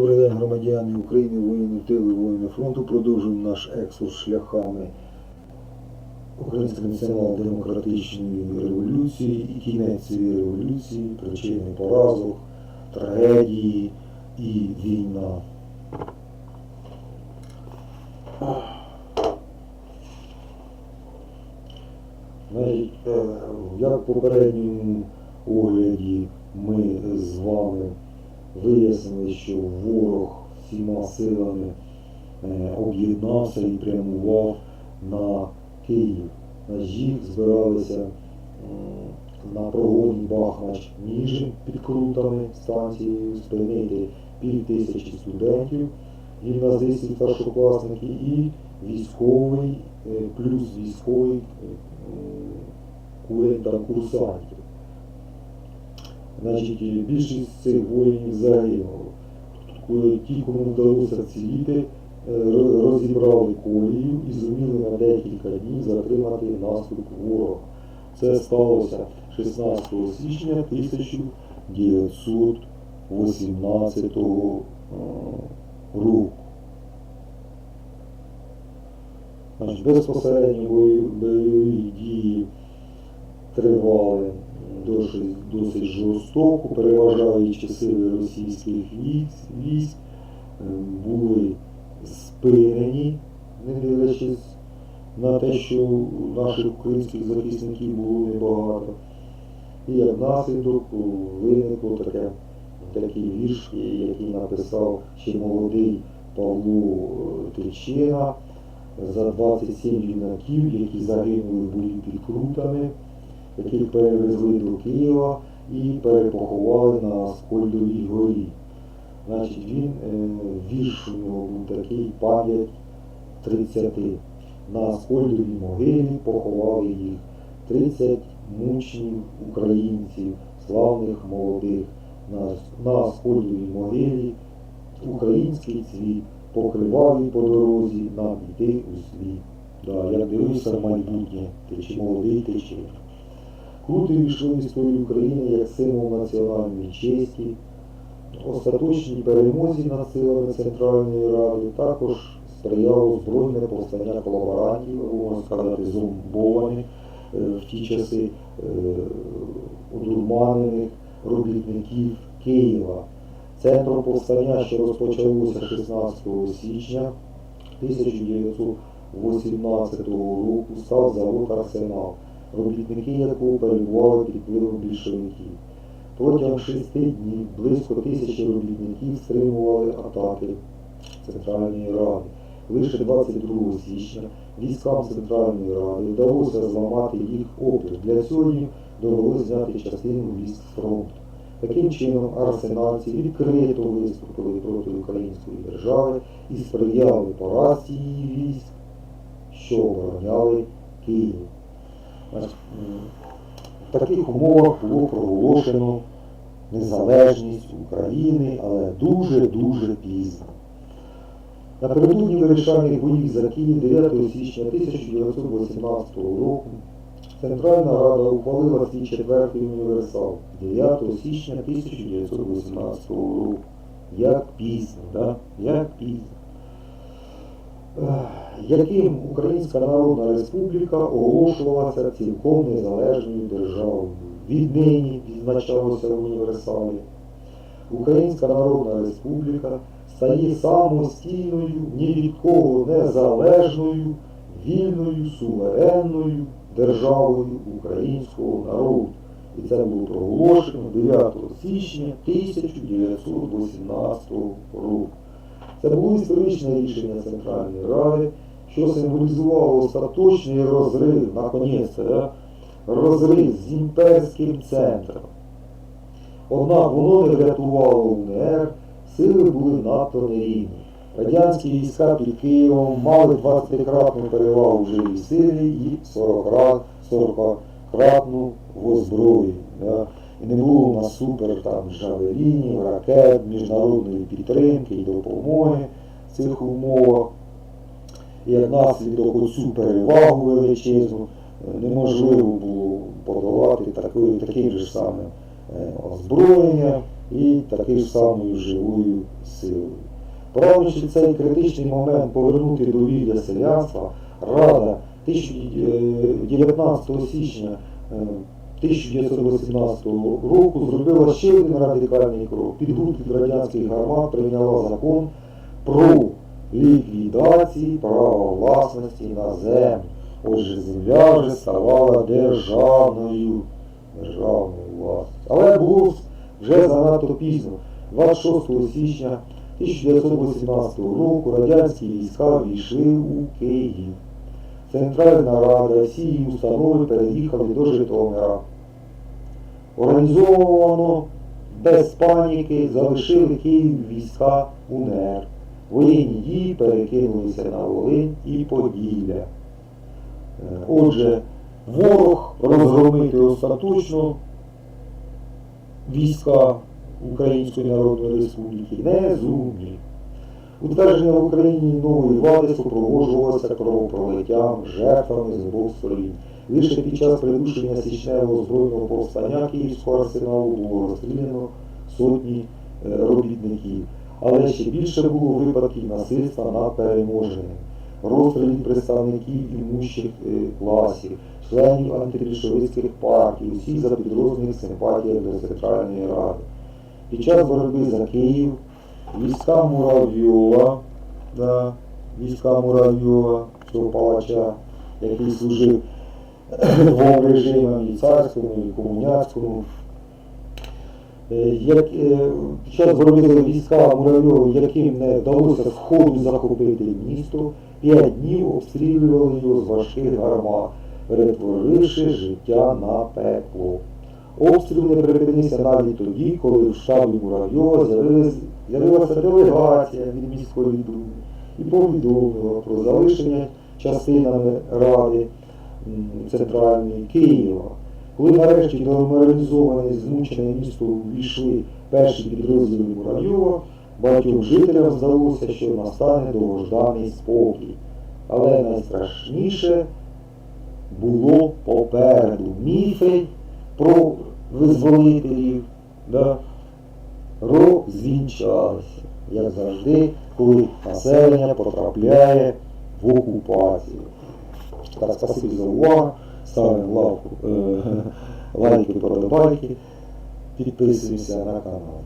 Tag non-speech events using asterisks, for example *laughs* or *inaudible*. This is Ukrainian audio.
Добрий день, громадяни України, воїни тили, воїни фронту. Продовжуємо наш екскурс шляхами Української націонал-демократичної революції і кінець цієї революції, причини поразок, трагедії і війна. Значить, е, як в попередньому огляді ми з вами вияснили, що ворог всіма силами е, об'єднався і прямував на Київ. На їх збиралися на прогоні Бахмач Ніжин під крутами станцією спинити пів тисячі студентів, гімназистів, старшокласників і військовий, е, плюс військовий е, курсантів. Значить, більшість цих воїнів загинуло. Ті, кому вдалося вціліти, е, розібрали колію і зуміли на декілька днів затримати наступ ворога. Це сталося 16 січня 1918 е, року. Значить, безпосередньо бойові дії тривали досить, досить жорстоко, переважаючи сили російських військ, е, були спинені, не дивлячись на те, що наших українських захисників було небагато. І як наслідок виникло таке, такий вірш, який написав ще молодий Павло е, Тичина за 27 юнаків, які загинули в бою під крутами яких перевезли до Києва і перепоховали на Скольдовій горі. Значить, він, е, вірш у нього був такий пам'ять 30. На Скольдовій могилі поховали їх 30 мучнів українців, славних молодих. На, на Скольдовій могилі український цвіт покривав по дорозі нам йти у світ. Да, я дивився в майбутнє, ти чи молодий, ти чи. Крути війшли в історію України як символ національної честі, остаточній перемозі над силами Центральної Ради, також сприяло збройне повстання колаборантів, або можна сказати, зомбованих е, в ті часи е, одурманених робітників Києва. Центром повстання, що розпочалося 16 січня 1918 року, став завод Арсенал робітники якого перебували під впливом більшовиків. Протягом шести днів близько тисячі робітників стримували атаки Центральної Ради. Лише 22 січня військам Центральної Ради вдалося зламати їх опір. Для цього їм довелося зняти частину військ фронту. Таким чином, арсенальці відкрито виступили проти української держави і сприяли поразці її військ, що обороняли Київ. В таких умовах було проголошено незалежність України, але дуже-дуже пізно. Напередодні вирішальних боїв за Київ 9 січня 1918 року Центральна Рада ухвалила свій четвертий універсал 9 січня 1918 року. Як пізно, да? як пізно. Ех, яким Українська Народна Республіка оголошувалася цілком незалежною державою. Віднині відзначалося в універсалі. Українська Народна Республіка стає самостійною, ні від кого незалежною, вільною, суверенною державою українського народу. І це було проголошено 9 січня 1918 року. Це було історичне рішення Центральної Ради, що символізувало остаточний розрив, наконець, да, розрив з імперським центром. Однак воно не врятувало УНР, сили були надто нерівні. Радянські війська під Києвом мали 20-кратну перевагу в живій силі і 40-кратну в озброєнні. Да. І не було у нас супер там джавелінів, ракет, міжнародної підтримки і допомоги в цих умовах. І як наслідок оцю перевагу величезну е, неможливо було подолати такою, таким же самим е, озброєнням, і такою самою живою силою. Правильно цей критичний момент повернути довір'я селянства, Рада 19 січня е, 1918 року зробила ще один радикальний крок. Під Підгрупи радянських гармат прийняла закон про ліквідацію права власності на землю. Отже, земля вже ставала державною, державною власністю. Але було вже занадто пізно. 26 січня 1918 року радянські війська війшли у Київ. Центральна Рада, всі її установи переїхали до Житомира. Організовано без паніки залишили Київ війська УНР. Воєнні дії перекинулися на Волинь і Поділля. Е, Отже, ворог розгромити остаточно війська Української Народної Республіки не зумів. Утвердження в Україні нової влади супроводжувалося кровопролиттям, жертвами з обох сторін. Лише під час придушення січневого збройного повстання Київського арсеналу було розстріляно сотні е, робітників. Але ще більше було випадків насильства над переможеними, розстрілів представників імущих е, класів, членів антибільшовицьких партій, усіх за підроздільних симпатіях до Центральної Ради. Під час боротьби за Київ війська Муравйова, да, війська Муравйова, цього палача, який служив двом режимам і царському, і комуняцькому. Е, Як, е, під час боротьби війська Муравйова, яким не вдалося сходу захопити місто, п'ять днів обстрілювали його з важких гармат, перетворивши життя на пекло. Обстріл не припинився навіть тоді, коли в штабі Муравйова з'явилася делегація від міської думи і повідомила про залишення частинами Ради Центральної Києва. Коли нарешті до деморалізоване змучене місто увійшли перші підрозділи Муравйова, багатьом жителям здалося, що настане довгожданий спокій. Але найстрашніше було попереду. Міфи про визволителів да, розвінчалися, як завжди, коли населення потрапляє в окупацію. Так, спасибі за увагу. Ставимо лавку, е, *laughs* лайки, подобайки, підписуємося на канал.